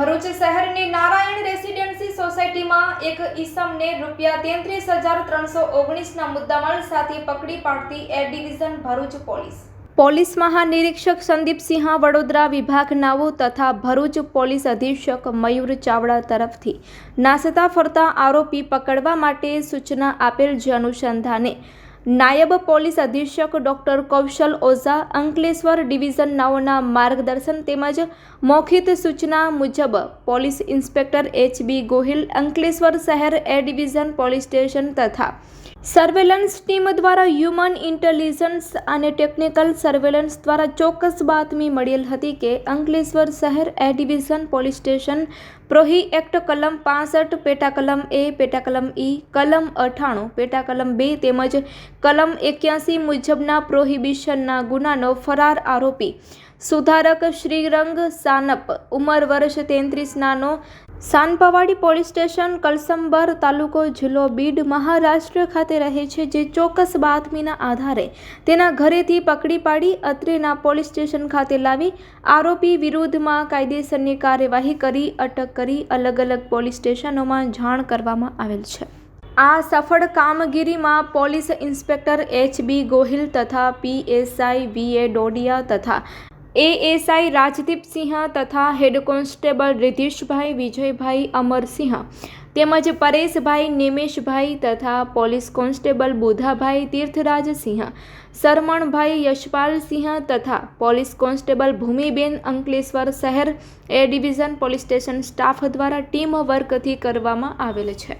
ભરૂચ શહેરની નારાયણ રેસિડેન્સી સોસાયટીમાં એક ઈસમને રૂપિયા તેત્રીસ હજાર ત્રણસો ઓગણીસના મુદ્દામાલ સાથે પકડી પાડતી A division Bharuch police. Police મહાનિરીક્ષક Sandeepsinh Vadodara વિભાગ નાવું તથા ભરૂચ પોલીસ અધિક્ષક મયુર ચાવડા તરફથી નાસતા ફરતા આરોપી પકડવા માટે સૂચના આપેલ જે અનુસંધાને નાયબ પોલીસ અધિક્ષક ડોક્ટર કૌશલ ઓઝા, અંકલેશ્વર ડિવિઝન નાઓના માર્ગદર્શન તેમજ મૌખિત સૂચના મુજબ police inspector H B Gohil, Ankleshwar શહેર એ ડિવિઝન પોલીસ સ્ટેશન તથા સર્વેલન્સ ટીમ દ્વારા હ્યુમન ઇન્ટેલિજન્સ અને ટેકનિકલ સર્વેલન્સ દ્વારા ચોક્કસ બાતમી મળેલ હતી કે અંકલેશ્વર શહેર એ ડિવિઝન પોલીસ સ્ટેશન પ્રોહી એક્ટ કલમ પાસઠ પેટા એ પેટા કલમ ઈ કલમ અઠાણું પેટા કલમ બે તેમજ કલમ એક્યાસી મુજબના પ્રોહિબિશનના ગુનાનો ફરાર આરોપી. સુધારક શ્રીરંગ સાનપ, ઉંમર વર્ષ તેત્રીસ નાનો સાનપવાડી પોલીસ સ્ટેશન કલસંબર તાલુકો જિલ્લો બીડ મહારાષ્ટ્ર ખાતે રહે છે, જે ચોક્કસ બાતમીના આધારે તેના ઘરેથી પકડી પાડી અત્રેના પોલીસ સ્ટેશન ખાતે લાવી આરોપી વિરુદ્ધમાં કાયદેસરની કાર્યવાહી કરી, અટક કરી અલગ અલગ પોલીસ સ્ટેશનોમાં જાણ કરવામાં આવેલ છે. આ સફળ કામગીરીમાં police inspector H B Gohil તથા પીએસઆઈ વી એ ડોડિયા તથા એએસઆઈ રાજદીપસિંહ તથા હેડ કોન્સ્ટેબલ રિધીશભાઈ વિજયભાઈ, અમરસિંહ તેમજ પરેશભાઈ, નિમેશભાઈ તથા પોલીસ કોન્સ્ટેબલ બુધાભાઈ તીર્થરાજસિંહ સરમણભાઈ યશપાલસિંહ તથા પોલીસ કોન્સ્ટેબલ ભૂમિબેન અંકલેશ્વર શહેર, A division police station staff દ્વારા ટીમ વર્કથી કરવામાં આવેલ છે.